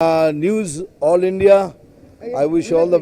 Uh, news All India. I you all the.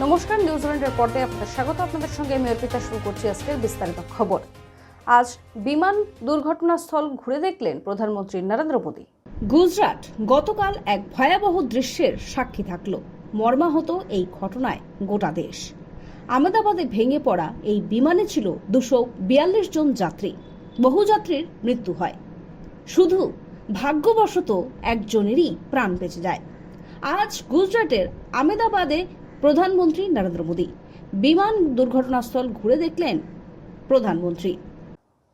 নমস্কার নিউজিল্যান্ডের পর্দায় আপনাদের স্বাগত আপনাদের সঙ্গে আমি অর্পিতা শুরু করছি আজকের বিস্তারিত খবর আজ বিমান দুর্ঘটনাস্থল ঘুরে দেখলেন প্রধানমন্ত্রী নরেন্দ্র মোদী। গুজরাট গতকাল এক ভয়াবহ দৃশ্যের সাক্ষী থাকল। মর্মাহত এই ঘটনায় গোটা দেশ। আহমেদাবাদে ভেঙে পড়া এই বিমানে ছিল দুশো বিয়াল্লিশ জন যাত্রী। বহু যাত্রীর মৃত্যু হয়। শুধু ভাগ্যবশত একজনেরই প্রাণ বেঁচে যায়। আজ গুজরাটের আমেদাবাদে প্রধানমন্ত্রী নরেন্দ্র মোদী। বিমান দুর্ঘটনাস্থল ঘুরে দেখলেন প্রধানমন্ত্রী।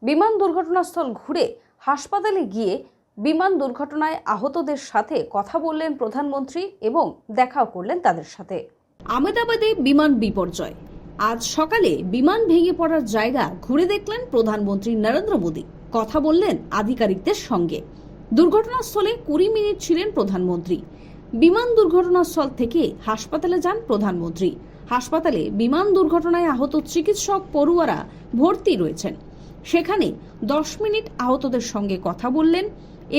বিমান দুর্ঘটনাস্থল ঘুরে হাসপাতালে গিয়ে বিমান দুর্ঘটনায় আহতদের সাথে কথা বললেন প্রধানমন্ত্রী এবং দেখাও করলেন তাদের সাথে। আমেদাবাদে বিমান বিপর্যয়। আজ সকালে বিমান ভেঙে পড়ার জায়গা ঘুরে দেখলেন প্রধানমন্ত্রী নরেন্দ্র মোদী। কথা বললেন আধিকারিকদের সঙ্গে। দুর্ঘটনাস্থলে কুড়ি মিনিট ছিলেন প্রধানমন্ত্রী। বিমান দুর্ঘটনাস্থল থেকে হাসপাতালে যান প্রধানমন্ত্রী। হাসপাতালে বিমান দুর্ঘটনায় আহত চিকিৎসক পড়ুয়ারা ভর্তি রয়েছেন। সেখানে দশ মিনিট আহতদের সঙ্গে কথা বললেন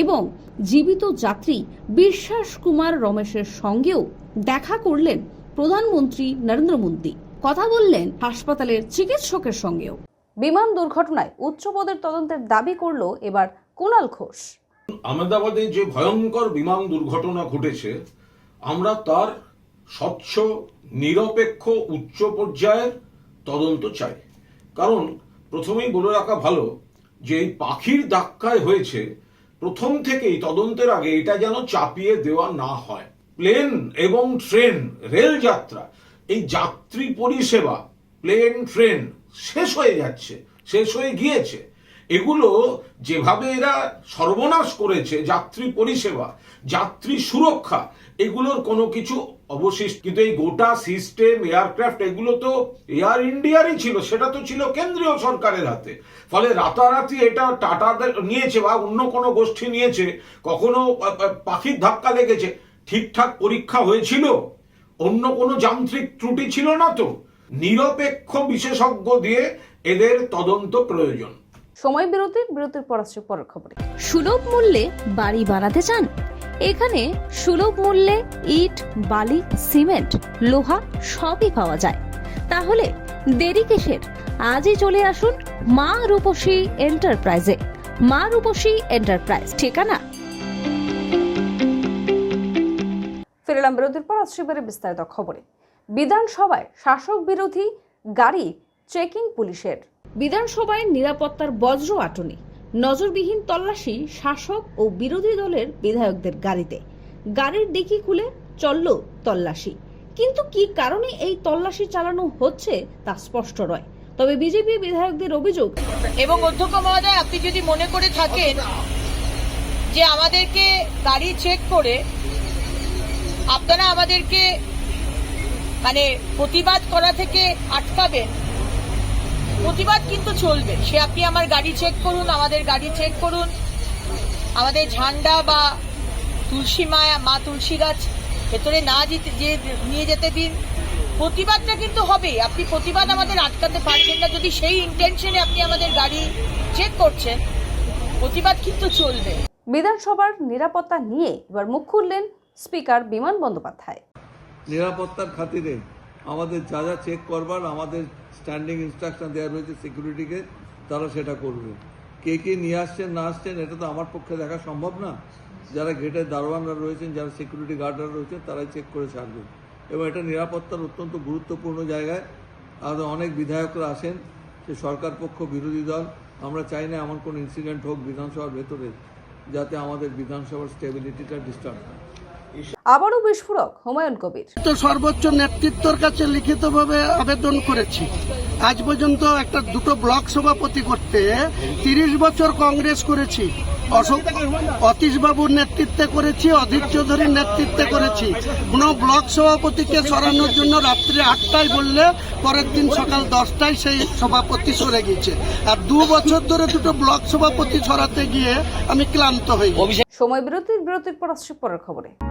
এবং জীবিত যাত্রী বিশ্বাস কুমার রমেশের সঙ্গেও দেখা করলেন প্রধানমন্ত্রী নরেন্দ্র মোদী। কথা বললেন হাসপাতালের চিকিৎসকের সঙ্গেও। বিমান দুর্ঘটনায় উচ্চপদের তদন্তের দাবি করল এবার কুণাল ঘোষ। আহমেদাবাদে যে ভয়ঙ্কর বিমান দুর্ঘটনা ঘটেছে আমরা তার স্বচ্ছ নিরপেক্ষ উচ্চ পর্যায়ের তদন্ত চাই। কারণ প্রথমেই বলে রাখা ভালো যে এই পাখির ধাক্কায় হয়েছে, প্রথম থেকেই তদন্তের আগে এটা যেন চাপিয়ে দেওয়া না হয়। প্লেন এবং ট্রেন, রেল যাত্রা, এই যাত্রী পরিষেবা, প্লেন, ট্রেন শেষ হয়ে যাচ্ছে, শেষ হয়ে গিয়েছে। এগুলো যেভাবে এরা সর্বনাশ করেছে, যাত্রী পরিষেবা, যাত্রী সুরক্ষা, এগুলোর কোনো কিছু অবশিষ্ট। কিন্তু এই গোটা সিস্টেম এয়ারক্রাফট এগুলো তো এয়ার ইন্ডিয়ারই ছিল, সেটা তো ছিল কেন্দ্রীয় সরকারের হাতে। ফলে রাতারাতি এটা টাটাদের নিয়েছে বা অন্য কোনো গোষ্ঠী নিয়েছে, কখনো পাখির ধাক্কা লেগেছে, ঠিকঠাক পরীক্ষা হয়েছিল? অন্য কোনো যান্ত্রিক ত্রুটি ছিল না তো? নিরপেক্ষ বিশেষজ্ঞ দিয়ে এদের তদন্ত প্রয়োজন। সময় বিরতি বিরতির পর আসছে পরের খবরে। সুলভ মূল্যে বাড়ি বানাতে চান? এখানে সুলভ মূল্যে ইট বালি সিমেন্ট লোহা সবই পাওয়া যায়। তাহলে দেরি কিসের? আজই চলে আসুন মা রূপসী এন্টারপ্রাইজে। মা রূপসী এন্টারপ্রাইজ ঠিকানা? ফিরলাম বিরতির পর আসছে এবারে বিস্তারিত খবরে। বিধানসভায় শাসক বিরোধী গাড়ি চেকিং পুলিশের। বিধানসভায় নিরাপত্তার বজ্র আটনি। নজরবিহীন তল্লাশি শাসক ও বিরোধী দলের বিধায়কদের গাড়িতে। গাড়ির ডিকি খুলে চলল তল্লাশি। কিন্তু কি কারণে এই তল্লাশি চালানো হচ্ছে তা স্পষ্ট নয়। তবে বিজেপি বিধায়কদের অভিযোগ, এবং অধ্যক্ষ মহোদয়, আপনি যদি মনে করে থাকেন যে আমাদেরকে গাড়ি চেক করে আপনারা আমাদেরকে মানে প্রতিবাদ করা থেকে আটকাবেন প্রতিবাদ কিন্তু চলবে। সে আপনি আমার গাড়ি চেক করুন আমাদের গাড়ি চেক করুন। আমাদের ঝান্ডা বা তুলসী মায়া মা তুলসী গাছ ভেতরে না যেতে যে নিয়ে যেতে দিন। প্রতিবাদটা কিন্তু হবে। আপনি প্রতিবাদ আমাদের আটকাতে পারবেন না। যদি সেই ইন্টেনশনে আপনি আমাদের গাড়ি চেক করছেন প্রতিবাদ কিন্তু চলবে। বিধানসভার নিরাপত্তা নিয়ে এবার মুখ খুললেন স্পিকার বিমান বন্দ্যোপাধ্যায়। নিরাপত্তার খাতিরে আমাদের যা যা চেক করবার আমাদের স্ট্যান্ডিং ইনস্ট্রাকশন দেওয়া রয়েছে সিকিউরিটিকে তারা সেটা করবে। কে কে নিয়ে আসছেন না আসছেন এটা তো আমার পক্ষে দেখা সম্ভব না। যারা গেটের দারোয়ানরা রয়েছেন যারা সিকিউরিটি গার্ডরা রয়েছেন তারাই চেক করে ছাড়বে। এবং এটা নিরাপত্তার অত্যন্ত গুরুত্বপূর্ণ জায়গায় আর অনেক বিধায়করা আসেন সে সরকার পক্ষ বিরোধী দল। আমরা চাই না এমন কোনো ইনসিডেন্ট হোক বিধানসভার ভেতরে যাতে আমাদের বিধানসভার স্টেবিলিটিটা ডিস্টার্ব হয়। আবারও বিস্ফোরক হুমায়ুন কবির। তো সর্বোচ্চ নেতৃত্বর কাছে লিখিতভাবে আবেদন করেছি। আজ পর্যন্ত একটা দুটো ব্লক সভাপতি করতে তিরিশ বছর কংগ্রেস করেছি। অশোক অতীশ বাবুর নেতৃত্বে করেছি, অধীর চৌধুরীর নেতৃত্বে করেছি। কোন ব্লক সভাপতিকে সরানোর জন্য রাত্রি আটটায় বললে পরের দিন সকাল দশটায় সেই সভাপতি সরে গেছে আর দু বছর ধরে দুটো ব্লক সভাপতি সরাতে গিয়ে আমি ক্লান্ত গেছি সময় বিরতির বিরতির পর আসছে পরের খবরে।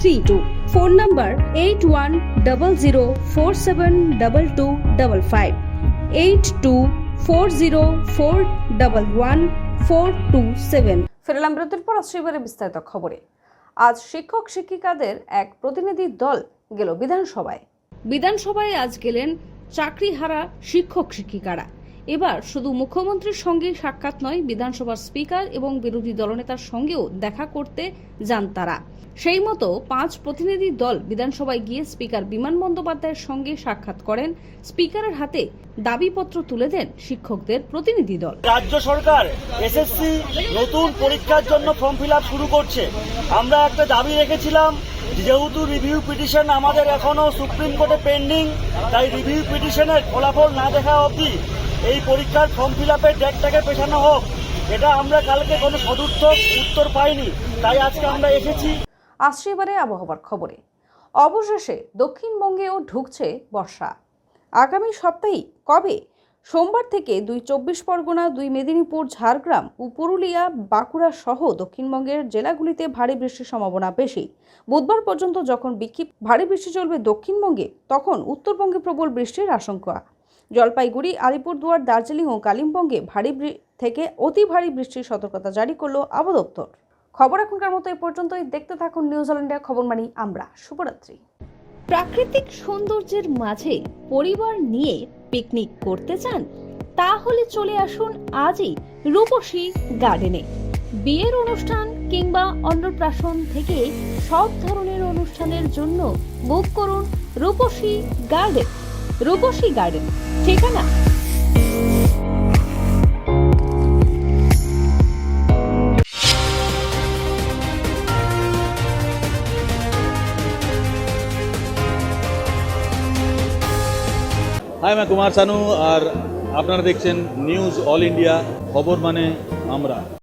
three two phone number eight one double zero four seven double two double five eight two four zero four double one four two seven ফেরলাম বিরতির পর আসছে এবারে বিস্তারিত খবরে। আজ শিক্ষক শিক্ষিকাদের এক প্রতিনিধি দল গেল বিধানসভায়। বিধানসভায় আজ গেলেন চাকরিহারা শিক্ষক শিক্ষিকারা। এবার শুধু মুখ্যমন্ত্রীর সঙ্গে সাক্ষাৎ নয়, বিধানসভার স্পিকার এবং বিরোধী দলনেতার সঙ্গেও দেখা করতে যান তারা। সেই মতো পাঁচ প্রতিনিধি দল বিধানসভায় গিয়ে স্পিকার বিমান বন্দ্যোপাধ্যায়ের সঙ্গে সাক্ষাৎ করেন। স্পিকারের হাতে দাবিপত্র তুলে দেন শিক্ষকদের প্রতিনিধি দল। রাজ্য সরকার এসএসসি নতুন পরীক্ষার জন্য ফর্ম ফিল শুরু করছে। আমরা একটা দাবি রেখেছিলাম, যেহেতু রিভিউ পিটিশন আমাদের এখনও সুপ্রিম কোর্টে পেন্ডিং তাই রিভিউ পিটিশনের ফলাফল না দেখা অবধি এই পরীক্ষার ফর্ম ফিল আপের ডেটটাকে পেছানো হোক। এটা আমরা কালকে কোনো সদুত্তর উত্তর পাইনি, তাই আজকে আমরা এসেছি। আসছে এবারে আবহাওয়ার খবরে। অবশেষে দক্ষিণবঙ্গেও ঢুকছে বর্ষা। আগামী সপ্তাহেই কবে? সোমবার থেকে দুই চব্বিশ পরগনা, দুই মেদিনীপুর, ঝাড়গ্রাম ও পুরুলিয়া বাঁকুড়া সহ দক্ষিণবঙ্গের জেলাগুলিতে ভারী বৃষ্টির সম্ভাবনা বেশি। বুধবার পর্যন্ত যখন বিক্ষিপ্ত ভারী বৃষ্টি চলবে দক্ষিণবঙ্গে, তখন উত্তরবঙ্গে প্রবল বৃষ্টির আশঙ্কা। জলপাইগুড়ি, আলিপুরদুয়ার, দার্জিলিং ও কালিম্পংয়ে ভারী থেকে অতি ভারী বৃষ্টির সতর্কতা জারি করল আবহাওয়া দপ্তর। খবর এখনকার মতো এই পর্যন্তই। দেখতে থাকুন নিউজিল্যান্ডের খবর মানি আমরা, শুভরাত্রি। প্রাকৃতিক সৌন্দর্যের মাঝে পরিবার নিয়ে পিকনিক করতে চান? তাহলে চলে আসুন আজই রূপসী গার্ডেনে বিয়ের অনুষ্ঠান কিংবা অন্নপ্রাশন থেকে সব ধরনের অনুষ্ঠানের জন্য বুক করুন রূপসী গার্ডেন রূপসী গার্ডেন ঠিকানা হাই मैं कुमार सानू और আপনারা দেখছেন নিউজ অল ইন্ডিয়া খবর মানে আমরা